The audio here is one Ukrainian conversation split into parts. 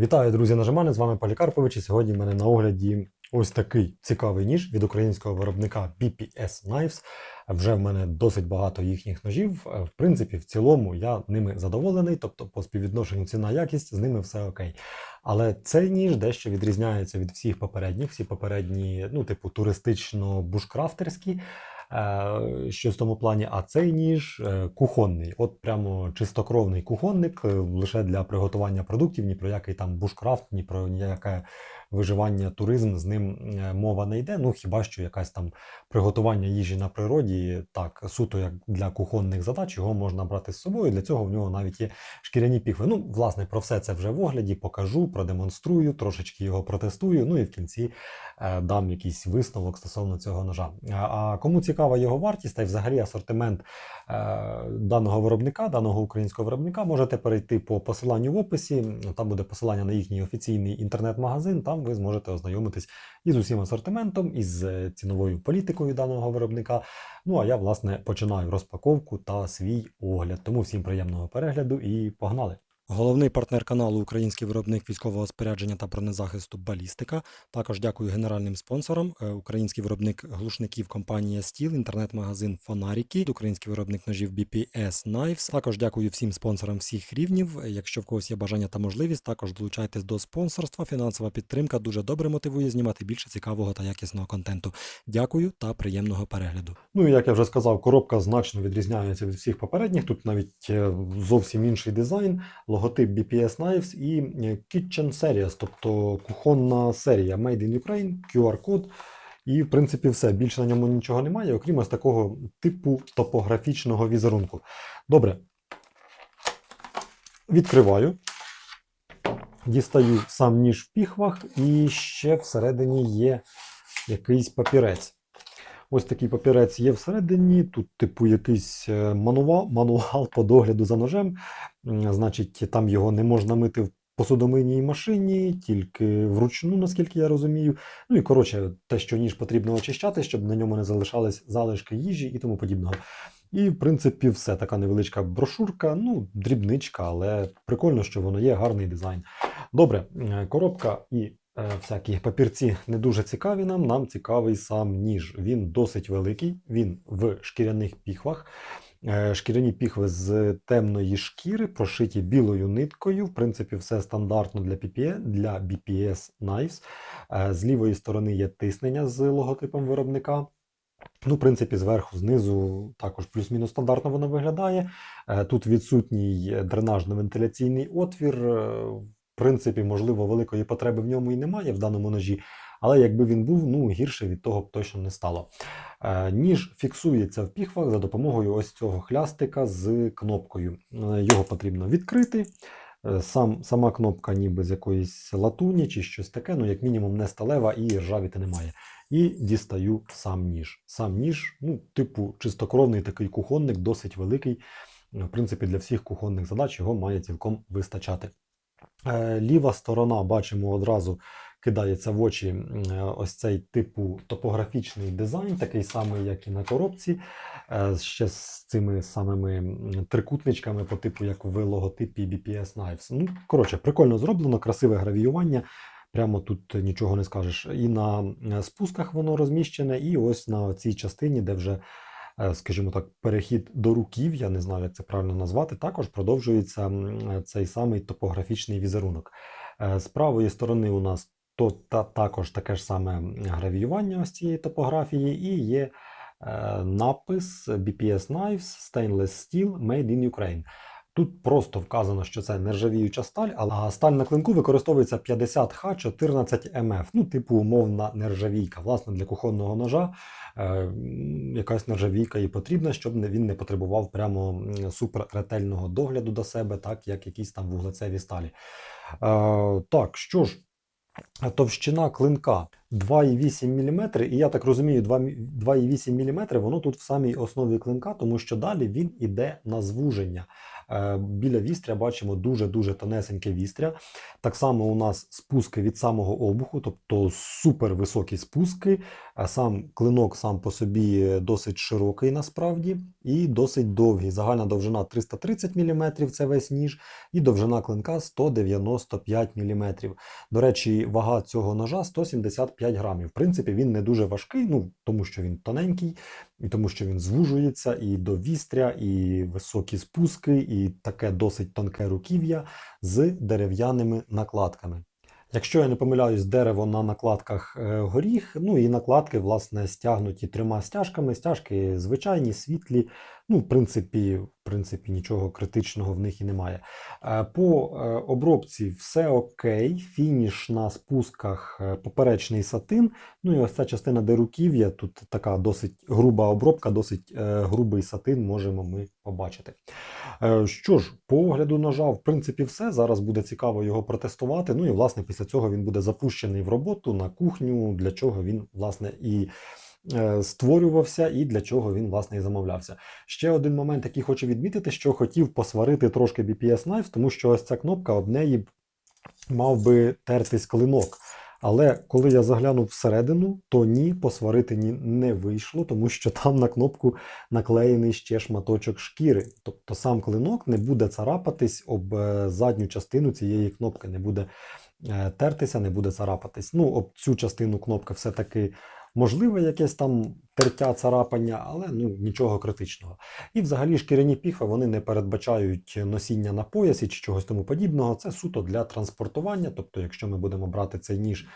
Вітаю, друзі, на Жемане, з вами Полікарпович. І сьогодні в мене на огляді ось такий цікавий ніж від українського виробника BPS Knives. Вже в мене досить багато їхніх ножів. Е, В принципі, в цілому я ними задоволений, тобто по співвідношенню ціна-якість з ними все окей. Але цей ніж дещо відрізняється від всіх попередніх. Всі попередні, ну, типу, туристично-бушкрафтерські. Е, Щось в тому плані, а цей ніж е, кухонний, от прямо чистокровний кухонник, е, лише для приготування продуктів, ні про який там бушкрафт, ні про ніяке виживання, туризм з ним е, мова не йде. Ну хіба що якась там приготування їжі на природі, так суто як для кухонних задач, його можна брати з собою. Для цього в нього навіть є шкіряні піхви. Ну, власне, про все це вже в огляді покажу, продемонструю, трошечки його протестую. Ну і в кінці е, дам якийсь висновок стосовно цього ножа. А, кому цікава його вартість та й взагалі асортимент е, даного виробника, даного українського виробника, можете перейти по посиланню в описі. Там буде посилання на їхній офіційний інтернет-магазин. Там ви зможете ознайомитись із усім асортиментом, із е, ціновою політикою даного виробника. Ну а я, власне, починаю розпаковку та свій огляд. Тому всім приємного перегляду і погнали! Головний партнер каналу Український виробник військового спорядження та бронезахисту Балістика. Також дякую генеральним спонсорам. Е, Український виробник глушників компанія Стіл, інтернет-магазин Фонаріки, український виробник ножів BPS Knives. Також дякую всім спонсорам всіх рівнів. Е, Якщо в когось є бажання та можливість, також долучайтесь до спонсорства. Фінансова підтримка дуже добре мотивує знімати більше цікавого та якісного контенту. Дякую та приємного перегляду. Ну і як я вже сказав, коробка значно відрізняється від всіх попередніх. Тут навіть е, зовсім інший дизайн логотип BPS Knives і е, Kitchen Series, тобто кухонна серія Made in Ukraine, QR-код. І, в принципі, все. Більше на ньому нічого немає, окрім ось такого типу топографічного візерунку. Добре. Відкриваю. Дістаю сам ніж в піхвах, і ще всередині є якийсь папірець. Ось такий папірець є всередині. Тут, типу, якийсь е, мануал, мануал по догляду за ножем. Значить, там його не можна мити в посудомийній машині, тільки вручну, наскільки я розумію. Ну і коротше, те, що ніж потрібно очищати, щоб на ньому не залишались залишки їжі і тому подібного. І, в принципі, все. Така невеличка брошурка, ну, дрібничка, але прикольно, що воно є, гарний дизайн. Добре, е, коробка і всякі папірці не дуже цікаві нам. Нам цікавий сам ніж. Він досить великий, він в шкіряних піхвах. Е, Шкіряні піхви з темної шкіри, прошиті білою ниткою. В принципі, все стандартно для PPE, для BPS Knives. Е, З лівої сторони є тиснення з логотипом виробника. Ну, в принципі, зверху, знизу також плюс-мінус стандартно воно виглядає. Е, Тут відсутній дренажно-вентиляційний отвір. Принципі, можливо, великої потреби в ньому і немає в даному ножі. Але якби він був, ну гірше від того б точно не стало. Е, Ніж фіксується в піхвах за допомогою ось цього хлястика з кнопкою. Е, Його потрібно відкрити. Е, Сам, сама кнопка ніби з якоїсь латуні чи щось таке, ну як мінімум не сталева і ржавіти немає. І дістаю сам ніж. Сам ніж, ну, типу, чистокровний такий кухонник, досить великий. В принципі, для всіх кухонних задач його має цілком вистачати. Е, Ліва сторона, бачимо, одразу кидається в очі е, ось цей типу топографічний дизайн, такий самий, як і на коробці, е, ще з цими самими трикутничками по типу, як в логотипі BPS Knives. Ну, коротше, прикольно зроблено, красиве гравіювання. Прямо тут нічого не скажеш. І на спусках воно розміщене, і ось на цій частині, де вже, скажімо так, перехід до руків, я не знаю, як це правильно назвати, також продовжується цей самий топографічний візерунок. Е, З правої сторони у нас то та, також таке ж саме гравіювання ось цієї топографії, і є е, напис BPS Knives Stainless Steel Made in Ukraine. Тут просто вказано, що це нержавіюча сталь, а сталь на клинку використовується 50H14MF, ну, типу умовна нержавійка. Власне, для кухонного ножа е, якась нержавійка і потрібна, щоб він не потребував прямо м, супер ретельного догляду до себе, так як якісь там вуглецеві сталі. Е, так, що ж, товщина клинка 2,8 мм, і я так розумію, 2 2,8 мм воно тут в самій основі клинка, тому що далі він іде на звуження. Е, Біля вістря бачимо дуже-дуже тонесеньке вістря. Так само у нас спуски від самого обуху, тобто супер високі спуски. Сам клинок сам по собі досить широкий насправді. і досить довгий. Загальна довжина 330 мм, це весь ніж, і довжина клинка 195 мм. До речі, вага цього ножа 175 грамів. В принципі, він не дуже важкий, ну тому що він тоненький, і тому що він звужується і до вістря, і високі спуски, і таке досить тонке руків'я з дерев'яними накладками. Якщо я не помиляюсь, дерево на накладках е, горіх, ну і накладки, власне, стягнуті трьома стяжками. Стяжки звичайні, світлі. Ну, в принципі, в принципі, нічого критичного в них і немає. Е, По е, обробці все окей. Фініш на спусках е, поперечний сатин. Ну і ось ця частина, де руків'я, тут така досить груба обробка, досить грубий сатин можемо ми побачити. Що ж, по огляду ножа, в принципі, все. Зараз буде цікаво його протестувати. Ну і власне після цього він буде запущений в роботу на кухню, для чого він власне і створювався, і для чого він власне і замовлявся. Ще один момент, який хочу відмітити, що хотів посварити трошки BPS Knives, тому що ось ця кнопка об неї мав би тертись клинок. Але коли я заглянув всередину, то ні, посварити ні не вийшло, тому що там на кнопку наклеєний ще шматочок шкіри. Тобто сам клинок не буде царапатись об е, задню частину цієї кнопки, не буде е, тертися, не буде царапатись. Ну, об цю частину кнопки все-таки можливе якесь там тертя, царапання, але ну, нічого критичного. І взагалі шкіряні піхви вони не передбачають носіння на поясі чи чогось тому подібного. Це суто для транспортування. Тобто, якщо ми будемо брати цей ніж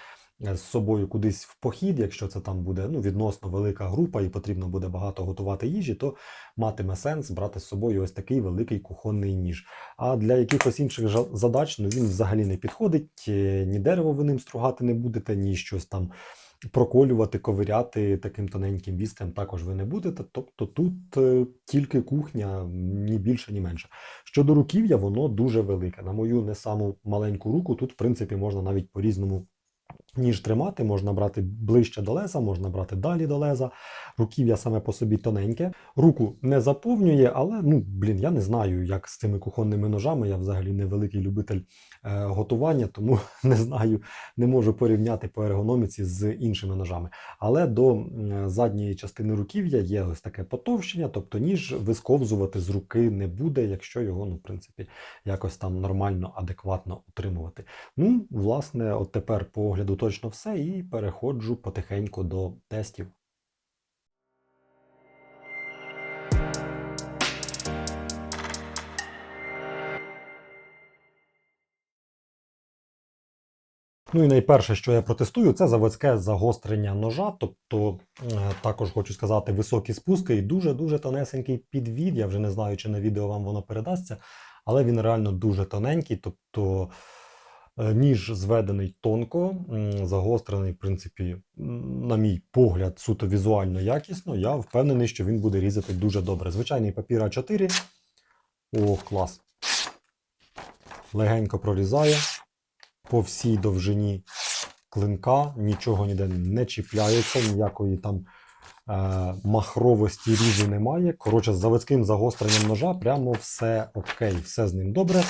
е, з собою кудись в похід, якщо це там буде ну, відносно велика група і потрібно буде багато готувати їжі, то матиме сенс брати з собою ось такий великий кухонний ніж. А для якихось інших задач ну, він взагалі не підходить, е, ні дерево ви ним стругати не будете, ні щось там проколювати, ковиряти таким тоненьким вістрям також ви не будете. Тобто тут е, тільки кухня, ні більше, ні менше. Щодо руків'я, воно дуже велике. На мою не саму маленьку руку, тут, в принципі, можна навіть по-різному ніж тримати, можна брати ближче до леза, можна брати далі до леза. Руків'я саме по собі тоненьке. Руку не заповнює, але ну, блін, я не знаю, як з цими кухонними ножами. Я взагалі не великий любитель е, готування, тому не знаю, не можу порівняти по ергономіці з іншими ножами. Але до задньої частини руків'я є ось таке потовщення, тобто ніж висковзувати з руки не буде, якщо його, ну, в принципі, якось там нормально, адекватно утримувати. Ну, власне, от тепер по огляду точно все, і переходжу потихеньку до тестів. Ну і найперше, що я протестую, це заводське загострення ножа. Тобто, е, також хочу сказати, високі спуски і дуже-дуже тонесенький підвід. Я вже не знаю, чи на відео вам воно передасться, але він реально дуже тоненький. Тобто ніж зведений тонко, загострений, в принципі, на мій погляд, суто візуально якісно. Я впевнений, що він буде різати дуже добре. Звичайний папір А4. О, клас. Легенько прорізає по всій довжині клинка, нічого ніде не чіпляється, ніякої там е, махровості різу немає. Коротше, з заводським загостренням ножа прямо все окей, все з ним добре.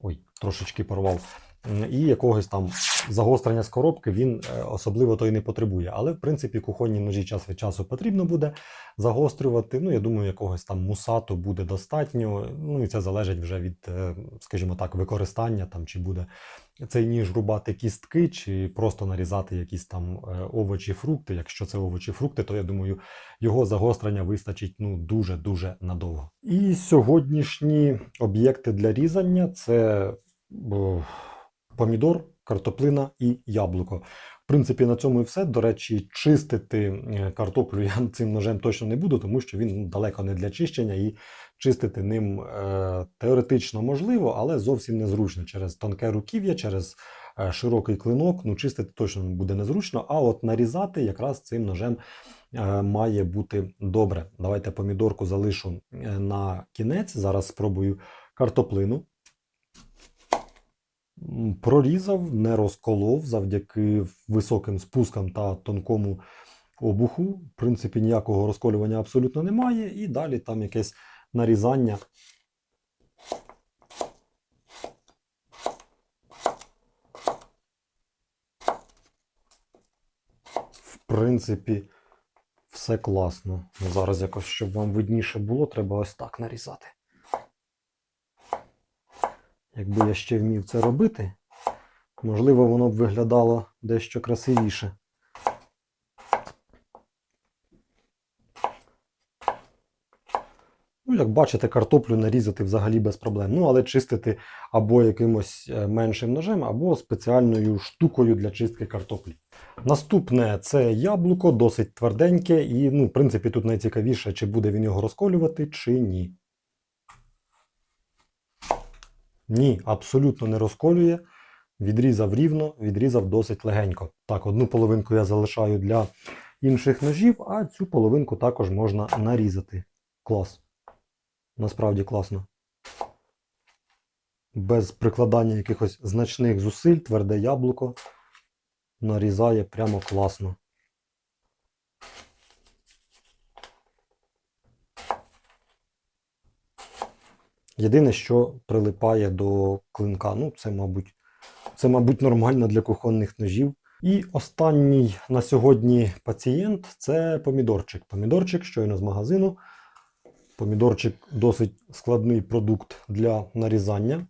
Ой, трошечки порвав. І якогось там загострення з коробки він е, особливо то й не потребує. Але, в принципі, кухонні ножі час від часу потрібно буде загострювати. Ну, я думаю, якогось там мусату буде достатньо. Ну і це залежить вже від, е, скажімо так, використання там, чи буде цей ніж рубати кістки, чи просто нарізати якісь там е, овочі, фрукти. Якщо це овочі, фрукти, то я думаю, його загострення вистачить ну дуже дуже надовго. І сьогоднішні об'єкти для різання це помідор, картоплина і яблуко. В принципі, на цьому і все. До речі, чистити е, картоплю я цим ножем точно не буду, тому що він далеко не для чищення і чистити ним е, теоретично можливо, але зовсім незручно через тонке руків'я, через е, широкий клинок. Ну, чистити точно буде незручно. А от нарізати якраз цим ножем е, має бути добре. Давайте помідорку залишу на кінець. Зараз спробую картоплину. Прорізав, не розколов завдяки високим спускам та тонкому обуху. В принципі, ніякого розколювання абсолютно немає. І далі там якесь нарізання. В принципі, все все класно. Ну, Зараз якось, щоб вам видніше було, треба ось так нарізати. Якби я ще вмів це робити, можливо, воно б виглядало дещо красивіше. Ну, як бачите, картоплю нарізати взагалі без проблем. Ну, але чистити або якимось е, меншим ножем, або спеціальною штукою для чистки картоплі. Наступне це яблуко, досить тверденьке, і, ну, в принципі, тут найцікавіше, чи буде він його розколювати, чи ні. Ні, абсолютно не розколює. Відрізав рівно, відрізав досить легенько. Так, одну половинку я залишаю для інших ножів, а цю половинку також можна нарізати. Клас. Насправді класно. Без прикладання якихось значних зусиль, тверде яблуко нарізає прямо класно. Єдине, що прилипає до клинка, ну це, мабуть, це, мабуть, нормально для кухонних ножів. І останній на сьогодні пацієнт це помідорчик. Помідорчик щойно з магазину. Помідорчик досить складний продукт для нарізання.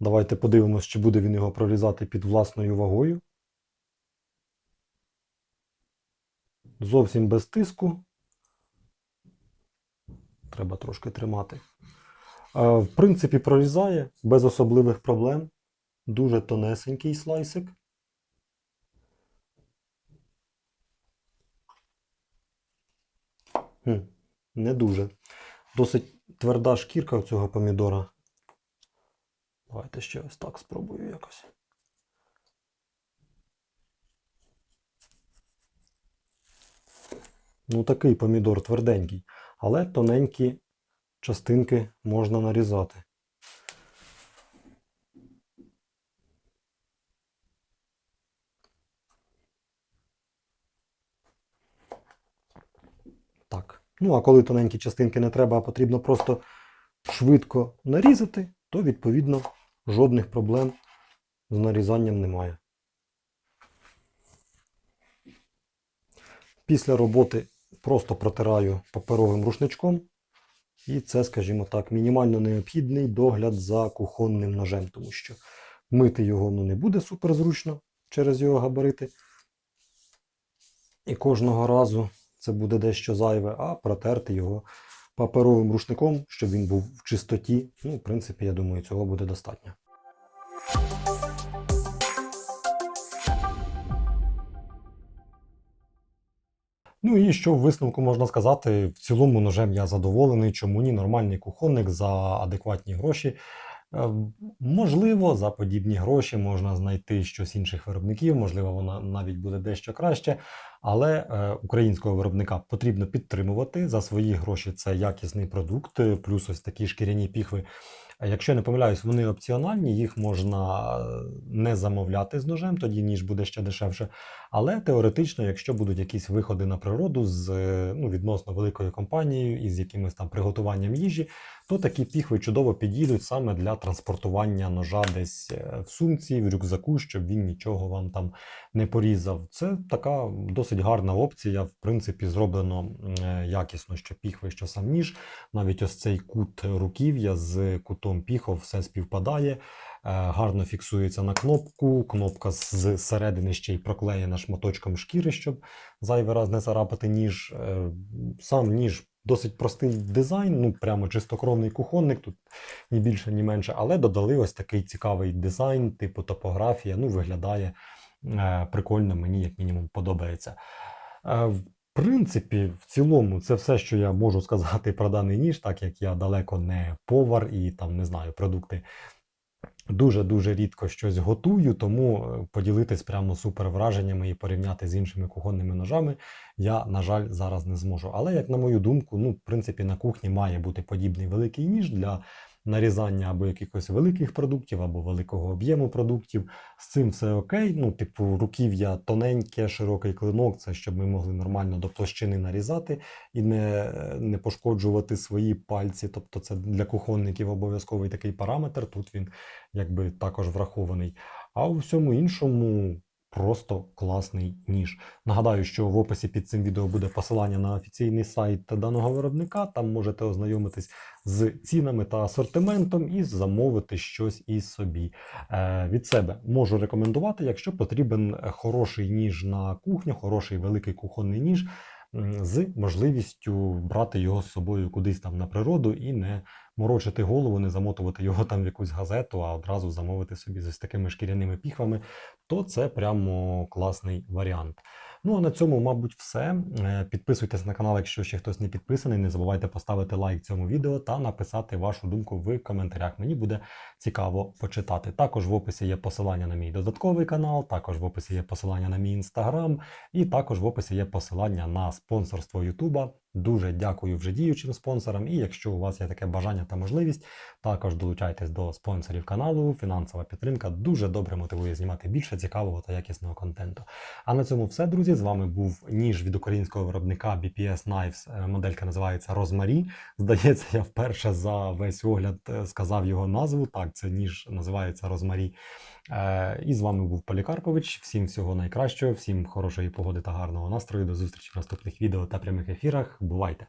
Давайте подивимось, чи буде він його прорізати під власною вагою. Зовсім без тиску. Треба трошки тримати. В принципі, прорізає без особливих проблем. Дуже тонесенький слайсик. Хм, не дуже. Досить тверда шкірка у цього помідора. Давайте ще ось так спробую якось. Ну, такий помідор тверденький, але тоненькі частинки можна нарізати. Так. Ну, а коли тоненькі частинки не треба, а потрібно просто швидко нарізати, то відповідно жодних проблем з нарізанням немає. Після роботи просто протираю паперовим рушничком. І це, скажімо так, мінімально необхідний догляд за кухонним ножем, тому що мити його ну, не буде суперзручно через його габарити. І кожного разу це буде дещо зайве, а протерти його паперовим рушником, щоб він був в чистоті. Ну, в принципі, я думаю, цього буде достатньо. Ну і що в висновку можна сказати, в цілому ножем я задоволений, чому ні, нормальний кухонник за адекватні гроші. Е, Можливо, за подібні гроші можна знайти щось інших виробників, можливо, вона навіть буде дещо краще. Але е, українського виробника потрібно підтримувати за свої гроші. Це якісний продукт, плюс ось такі шкіряні піхви. Якщо я не помиляюсь, вони опціональні, їх можна е, не замовляти з ножем, тоді ніж буде ще дешевше. Але теоретично, якщо будуть якісь виходи на природу з е, ну, відносно великою компанією і з якимось там приготуванням їжі, то такі піхви чудово підійдуть саме для транспортування ножа десь е, в сумці, в рюкзаку, щоб він нічого вам там не порізав. Це така досить гарна опція. В принципі, зроблено якісно, що піхви, що сам ніж. Навіть ось цей кут руків'я з кутом піхов все співпадає. Е, Гарно фіксується на кнопку. Кнопка з середини ще й проклеєна шматочком шкіри, щоб зайвий раз не царапати ніж. Е, Сам ніж досить простий дизайн, ну прямо чистокровний кухонник, тут ні більше, ні менше, але додали ось такий цікавий дизайн, типу топографія. Ну, виглядає е, прикольно, мені як мінімум подобається. Принципі, в цілому, це все, що я можу сказати про даний ніж, так як я далеко не повар і там не знаю продукти. Дуже-дуже рідко щось готую, тому е, поділитись прямо супер враженнями і порівняти з іншими кухонними ножами я, на жаль, зараз не зможу. Але, як на мою думку, ну, в принципі, на кухні має бути подібний великий ніж для нарізання або якихось великих продуктів, або великого об'єму продуктів. З цим все окей. Ну, типу, руків'я тоненьке, широкий клинок, це щоб ми могли нормально до площини нарізати і не, не пошкоджувати свої пальці. Тобто, це для кухонників обов'язковий такий параметр. Тут він якби також врахований. А у всьому іншому просто класний ніж. Нагадаю, що в описі під цим відео буде посилання на офіційний сайт даного виробника. Там можете ознайомитись з цінами та асортиментом і замовити щось із собі. Е, від себе можу рекомендувати, якщо потрібен хороший ніж на кухню, хороший великий кухонний ніж. З можливістю брати його з собою кудись там на природу і не морочити голову, не замотувати його там в якусь газету, а одразу замовити собі з такими шкіряними піхвами, то це прямо класний варіант. Ну а на цьому, мабуть, все. Е, Підписуйтесь на канал, якщо ще хтось не підписаний. Не забувайте поставити лайк цьому відео та написати вашу думку в коментарях. Мені буде цікаво почитати. Також в описі є посилання на мій додатковий канал, також в описі є посилання на мій інстаграм, і також в описі є посилання на спонсорство Ютуба. Дуже дякую вже діючим спонсорам. І якщо у вас є таке бажання та можливість, також долучайтесь до спонсорів каналу. Фінансова підтримка дуже добре мотивує знімати більше цікавого та якісного контенту. А на цьому все, друзі. З вами був ніж від українського виробника BPS Knives. Е, Моделька називається Розмарі. Здається, я вперше за весь огляд е, сказав його назву. Так, це ніж називається Розмарі. Е, І з вами був Полікарпович. Всім всього найкращого, всім хорошої погоди та гарного настрою. До зустрічі в наступних відео та прямих ефірах. Бувайте!